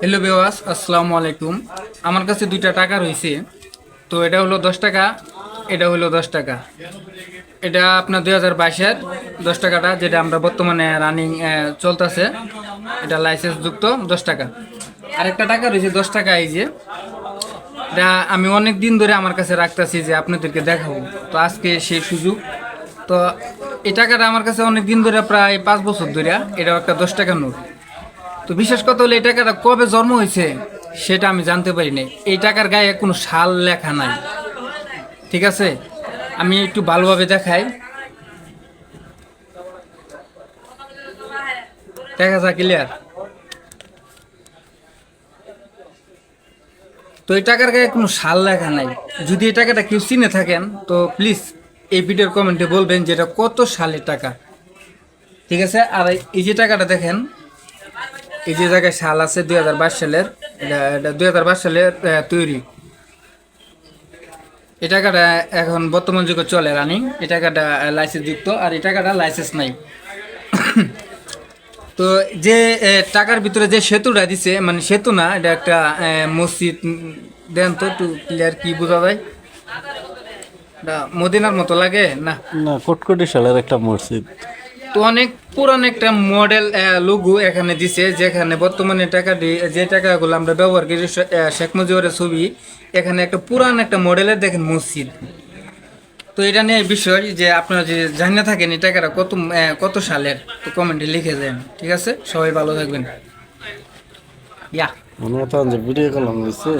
Hello বেওয়াস আসসালামু আলাইকুম আমার কাছে দুইটা টাকা রয়েছে। তো এটা হলো দশ টাকা, এটা হলো দশ টাকা। এটা আপনার দুই হাজার বাইশের দশ টাকাটা, যেটা আমরা বর্তমানে রানিং চলতেছে। এটা লাইসেন্স যুক্ত দশ টাকা। আরেকটা টাকা রয়েছে দশ টাকা, এই যে। এটা আমি অনেক দিন ধরে আমার কাছে রাখতেছি যে আপনাদেরকে দেখাবো। তো আজকে সেই সুযোগ। তো এই টাকাটা আমার কাছে অনেক দিন ধরে প্রায় পাঁচ বছর ধরে, এটাও একটা দশ টাকা নোট। তো বিশেষ কথা হলো, এই টাকাটা কবে জন্ম হয়েছে সেটা আমি জানতে পারি নাই। এই টাকার গায়ে কোনো সাল লেখা নাই। ঠিক আছে? আমি একটু ভালোভাবে দেখাই। দেখা যা ক্লিয়ার তো এই টাকার গায়ে কোনো সাল লেখা নাই। যদি এই টাকাটা কেউ চিনে থাকেন, তো প্লিজ এই ভিডিওর কমেন্টে বলবেন যে এটা কত সালের টাকা। ঠিক আছে? আর এই যে টাকাটা দেখেন এই যে জায়গায় সাল আছে দুই হাজার বাইশ সালের, এটা এটা দুই হাজার বাইশ সালের তৈরি। এই টাকাটা এখন বর্তমান যুগে চলে রানিং। এই টাকাটা লাইসেন্স যুক্ত আর এই টাকাটা লাইসেন্স নাই। তো যে টাকার ভিতরে যে সেতুটা দিছে মানে সেতু না, এটা একটা মসজিদ দেন তো, একটু ক্লিয়ার কি বোঝা যায়? এটা মদিনার মতো লাগে না? না, কটকটি সালের একটা মসজিদ। তো অনেক পুরান একটা মডেল লোগো এখানে দিছে যেখানে বর্তমানে টাকা যে টাকাগুলো আমরা ব্যবহার করি শেখ মুজিবের ছবি এখানে একটা পুরান একটা মডেলের দেখেন মসজিদ। তো এটা নিয়ে বিষয় যে আপনারা যে জানিয়ে থাকেন এই টাকাটা কত কত সালের তো কমেন্টে লিখে দেন ঠিক আছে? সবাই ভালো থাকবেন। ইয়া। মনে হতো যে ভিডিও দিচ্ছে